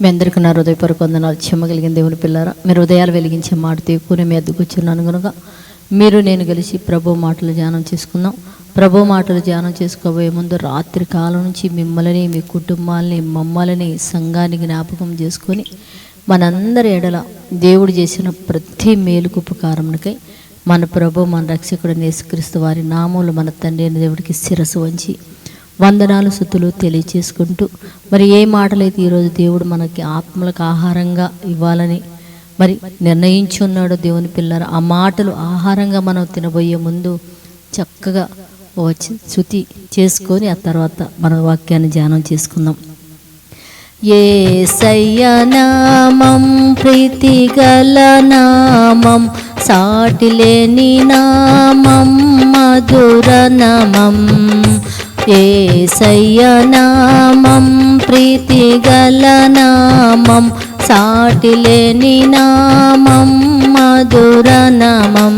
మీ అందరికీ నా హృదయపూర్వక వందనాలు. చెమ్మగలిగిన దేవుని పిల్లారా మీరు హృదయాలు వెలిగించే మాట తీకుని మీ అద్దెకు వచ్చిన్నాను కనుక మీరు నేను కలిసి ప్రభు మాటలు ధ్యానం చేసుకుందాం. ప్రభు మాటలు ధ్యానం చేసుకోబోయే ముందు రాత్రి కాలం నుంచి మిమ్మల్ని మీ కుటుంబాలని మమ్మల్ని సంఘాన్ని జ్ఞాపకం చేసుకొని మనందరి ఎడల దేవుడు చేసిన ప్రతి మేలుకు ఉపకారమునికై మన ప్రభు మన రక్షకుడు నేసుక్రీస్తు వారి నామూలు మన తండ్రి అయిన దేవుడికి శిరస్సు వంచి వందనాలు సుతులు తెలియచేసుకుంటూ మరి ఏ మాటలైతే ఈరోజు దేవుడు మనకి ఆత్మలకు ఆహారంగా ఇవ్వాలని మరి నిర్ణయించున్నాడు దేవుని పిల్లలు ఆ మాటలు ఆహారంగా మనం తినబోయే ముందు చక్కగా వచ్చి శృతి చేసుకొని ఆ తర్వాత మన వాక్యాన్ని ధ్యానం చేసుకుందాం. ఏ సయ్యనామం ప్రీతి గల నామం సాటిలేని నామం మధుర నామం. ఏసయ్యనామం ప్రీతి గల నామం సాటిలేని నామం మధుర నామం.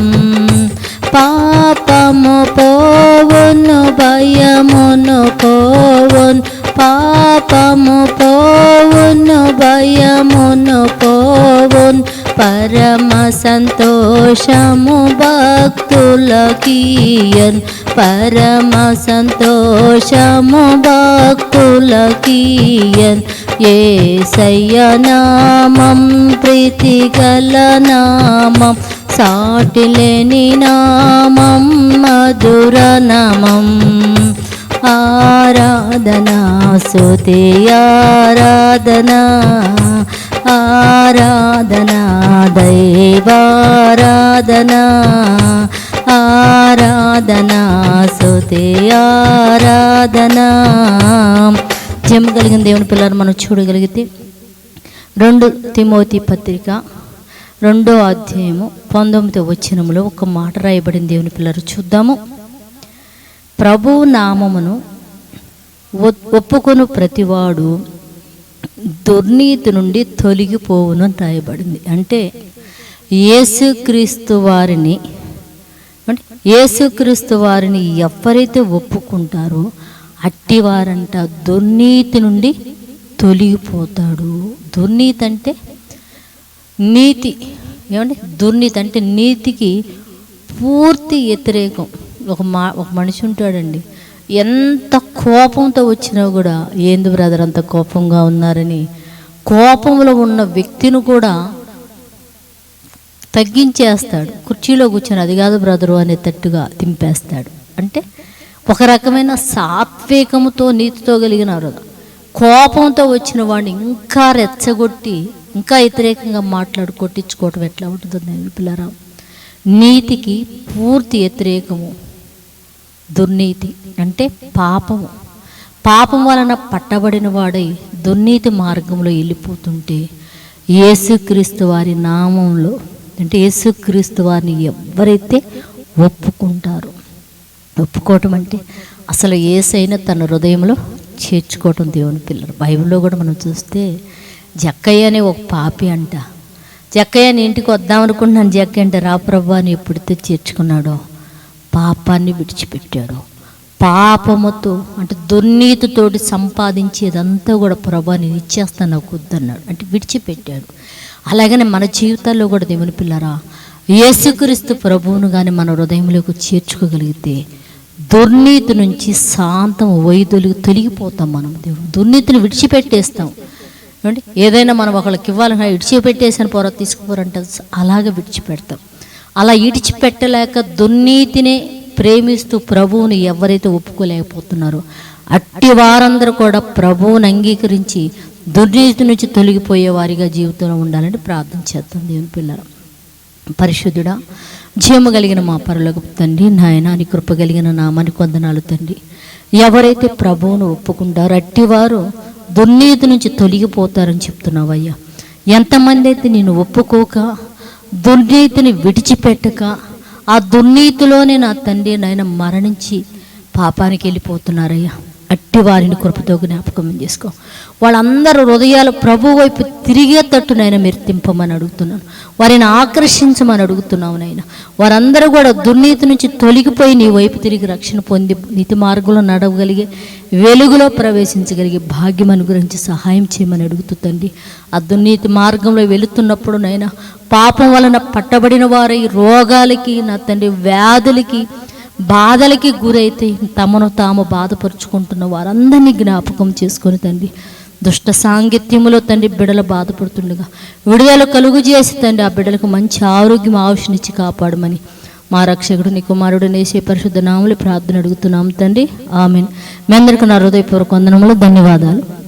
పాపము పోవును భయమును పోవును పాపము పోవును భయమును పోవును. పరమ సంతోషము భక్తు భక్తులకియన్ పరమ సంతోషము భక్తులకియన్ ఏ సయ్యనామం ప్రీతి గల నామం సాటిలేని నామం మధుర నామం. ఆరాధనా సుతి ఆరాధనా ఆరాధనా దైవారాధనా. ఆరాధనా ఆరాధనా. జమ కలిగిన దేవుని పిల్లలు మనం చూడగలిగితే రెండు తిమోతి పత్రిక రెండో అధ్యాయము పంతొమ్మిదో వచ్చినములో ఒక మాట రాయబడిన దేవుని పిల్లలు చూద్దాము. ప్రభు నామమును ఒప్పుకొను ప్రతివాడు దుర్నీతి నుండి తొలగిపోవును రాయబడింది. అంటే యేసుక్రీస్తు వారిని యేసుక్రీస్తు వారిని ఎవరైతే ఒప్పుకుంటారో అట్టివారంట దుర్నీతి నుండి తొలగిపోతాడు. దుర్నీతి అంటే నీతి. ఏమండి? దుర్నీతి అంటే నీతికి పూర్తి వ్యతిరేకం. ఒక మా ఒక మనిషి ఉంటాడండి. ఎంత కోపంతో వచ్చినా కూడా ఏంది బ్రదర్ అంత కోపంగా ఉన్నారని? కోపంలో ఉన్న వ్యక్తిని కూడా తగ్గించేస్తాడు. కుర్చీలో కూర్చొని అది కాదు బ్రదరు అనే తట్టుగా దింపేస్తాడు. అంటే ఒక రకమైన సాత్వికముతో నీతితో కలిగిన హృదయం. కోపంతో వచ్చిన వాడిని ఇంకా రెచ్చగొట్టి ఇంకా వ్యతిరేకంగా మాట్లాడు కొట్టించుకోవటం ఎట్లా ఉంటుందో నేను పిల్లరా నీతికి పూర్తి వ్యతిరేకము. దుర్నీతి అంటే పాపము. పాపం వలన పట్టబడిన వాడై దుర్నీతి మార్గంలో వెళ్ళిపోతుంటే యేసుక్రీస్తు వారి నామంలో అంటే యేసుక్రీస్తు వారిని ఎవరైతే ఒప్పుకుంటారో ఒప్పుకోవటం అంటే అసలు ఏసైనా తన హృదయంలో చేర్చుకోవటం దేవుని పిల్లలు. బైబిల్లో కూడా మనం చూస్తే జక్కయ్య అనే ఒక పాపి అంట. జక్కయ్య నీ ఇంటికి వద్దాం అనుకుంటున్నాను జక్కయ్య అంటే రాప్రభ అని ఎప్పుడైతే చేర్చుకున్నాడో పాపాన్ని విడిచిపెట్టాడు. పాపముతో అంటే దుర్నీతితోటి సంపాదించేదంతా కూడా ప్రభా నేను ఇచ్చేస్తాను నాకు వద్దన్నాడు. అంటే విడిచిపెట్టాడు. అలాగనే మన జీవితాల్లో కూడా దేవుని పిల్లరా యేసుక్రీస్తు ప్రభువును కానీ మన హృదయంలోకి చేర్చుకోగలిగితే దుర్నీతి నుంచి శాంతం వైద్యులు తొలగిపోతాం మనం దేవుడు. దుర్నీతిని విడిచిపెట్టేస్తాం. ఏమంటే ఏదైనా మనం ఒకళ్ళకి ఇవ్వాలన్నా విడిచిపెట్టేసాను పోరా తీసుకుపోరంటే అలాగే విడిచిపెడతాం. అలా ఇడిచిపెట్టలేక దుర్నీతినే ప్రేమిస్తూ ప్రభువుని ఎవరైతే ఒప్పుకోలేకపోతున్నారో అట్టి వారందరూ కూడా ప్రభువుని అంగీకరించి దుర్నీతి నుంచి తొలగిపోయే వారిగా జీవితంలో ఉండాలని ప్రార్థన చేద్దాం దేవుని పిల్లలు. పరిశుద్ధుడా జీవము కలిగిన మా పరులకు తండ్రి నాయన కృప కలిగిన నామాని కొందనాలు తండ్రి. ఎవరైతే ప్రభువును ఒప్పుకుంటారో అట్టివారు దుర్నీతి నుంచి తొలగిపోతారని చెప్తున్నావయ్యా. ఎంతమంది అయితే నేను ఒప్పుకోక దుర్నీతిని విడిచిపెట్టక ఆ దుర్నీతిలోనే నా తండ్రి నాయన మరణించి పాపానికి వెళ్ళిపోతున్నారయ్యా. అట్టి వారిని కృపతో జ్ఞాపకం చేసుకో. వాళ్ళందరూ హృదయాలు ప్రభు వైపు తిరిగేటట్టు నాయన మీరు తింపమని అడుగుతున్నాను. వారిని ఆకర్షించమని అడుగుతున్నావు నాయన. వారందరూ కూడా దుర్నీతి నుంచి తొలగిపోయి నీ వైపు తిరిగి రక్షణ పొంది నీతి మార్గంలో నడవగలిగే వెలుగులో ప్రవేశించగలిగే భాగ్యం అనుగ్రహించి సహాయం చేయమని అడుగుతుందండి ఆ దుర్నీతి మార్గంలో వెళుతున్నప్పుడు నైనా పాపం వలన పట్టబడిన వారై రోగాలకి నా తండ్రి వ్యాధులకి బాధలకి గురైతే తమను తాము బాధపరుచుకుంటున్న వారందరినీ జ్ఞాపకం చేసుకొని తండ్రి దుష్ట సాంగిత్యములో తండ్రి బిడలు బాధపడుతుండగా విడుదల కలుగు చేసి తండ్రి ఆ బిడ్డలకు మంచి ఆరోగ్యం ఆవుషనిచ్చి కాపాడమని మా రక్షకుడు నీ కుమారుడు నేసే పరిశుద్ధ నాములు ప్రార్థన అడుగుతున్నాం తండ్రి. ఆమెన్. మీ అందరికీ నా హృదయపూర్వక వందనములు ధన్యవాదాలు.